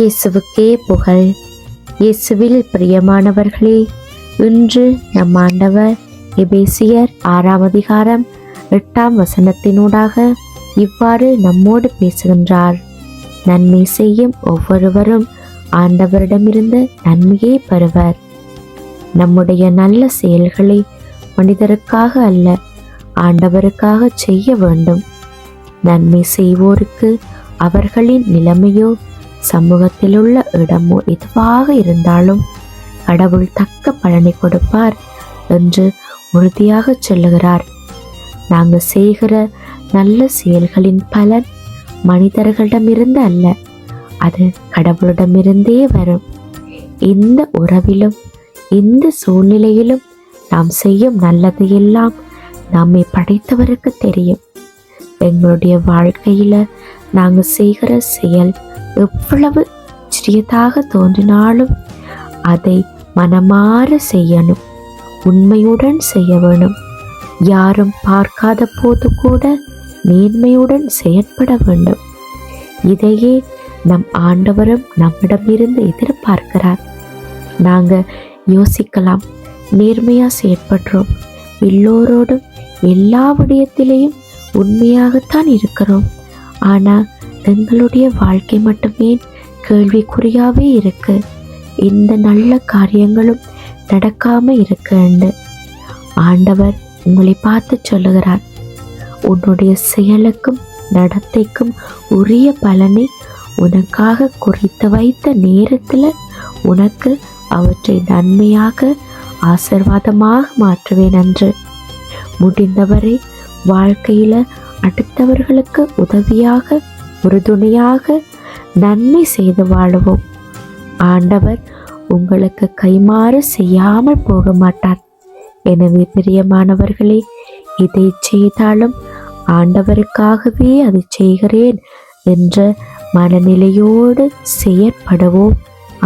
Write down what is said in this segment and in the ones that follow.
இயேசுவுக்கே புகழ். இயேசுவில் பிரியமானவர்களே இன்று நம் ஆண்டவர் எபேசியர் ஆறாம் அதிகாரம் எட்டாம் வசனத்தினூடாக இவ்வாறு நம்மோடு பேசுகின்றார். நன்மை செய்யும் ஒவ்வொருவரும் ஆண்டவரிடமிருந்து நன்மையை பெறுவர். நம்முடைய நல்ல செயல்களை மனிதருக்காக அல்ல ஆண்டவருக்காக செய்ய வேண்டும். நன்மை செய்வோருக்கு அவர்களின் நிலைமையோ சமூகத்திலுள்ள இடமோ எதுவாக இருந்தாலும் கடவுள் தக்க பலனை கொடுப்பார் என்று உறுதியாக சொல்லுகிறார். நாங்கள் செய்கிற நல்ல செயல்களின் பலன் மனிதர்களிடமிருந்து அல்ல அது கடவுளிடமிருந்தே வரும். இந்த உறவிலும் இந்த சூழ்நிலையிலும் நாம் செய்யும் நல்லது எல்லாம் நம்மை படைத்தவருக்கு தெரியும். எங்களுடைய வாழ்க்கையில நாங்கள் செய்கிற செயல் எவ்வளவு சிறியதாக தோன்றினாலும் அதை மனமாற செய்யணும் உண்மையுடன் செய்ய வேணும். யாரும் பார்க்காத போது கூட நேர்மையுடன் செயற்பட வேண்டும். இதையே நம் ஆண்டவரும் நம்மிடமிருந்து எதிர்பார்க்கிறார். நாங்க யோசிக்கலாம் நேர்மையா செயற்படுறோம். எல்லோரோடும் எல்லா விடயத்திலேயும் உண்மையாகத்தான் இருக்கிறோம். ஆனா எங்களுடைய வாழ்க்கை மட்டுமே கேள்விக்குறியாவே இருக்கு. இந்த நல்ல காரியங்களும் நடக்காம இருக்குண்டு ஆண்டவர் உங்களை பார்த்து சொல்லுகிறார். உன்னுடைய செயலுக்கும் நடத்தைக்கும் உரிய பலனை உனக்காக குறித்து வைத்த நேரத்தில் உனக்கு அவற்றை நன்மையாக ஆசிர்வாதமாக மாற்றுவேன் என்று முடிந்தவரை வாழ்க்கையில் அடுத்தவர்களுக்கு உதவியாக உறுதுணையாக நன்மை செய்து வாழுவோம். ஆண்டவர் உங்களுக்கு கைமாறு செய்யாமல் போக மாட்டார். எனவே பிரியமானவர்களே இதை செய்தாலும் ஆண்டவருக்காகவே அதை செய்கிறேன் என்ற மனநிலையோடு செயற்படுவோம்.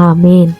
ஆமேன்.